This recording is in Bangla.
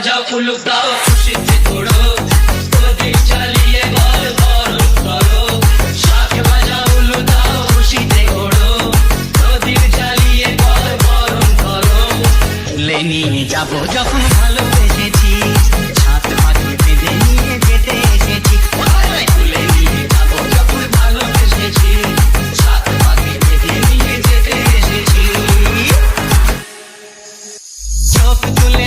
বাজাও উলুক দাও খুশিতে ঘোড়ো যেতে এসেছি তুলে নিয়ে যাব যখন ভালোবেসেছি ছাদ পাখি তুলে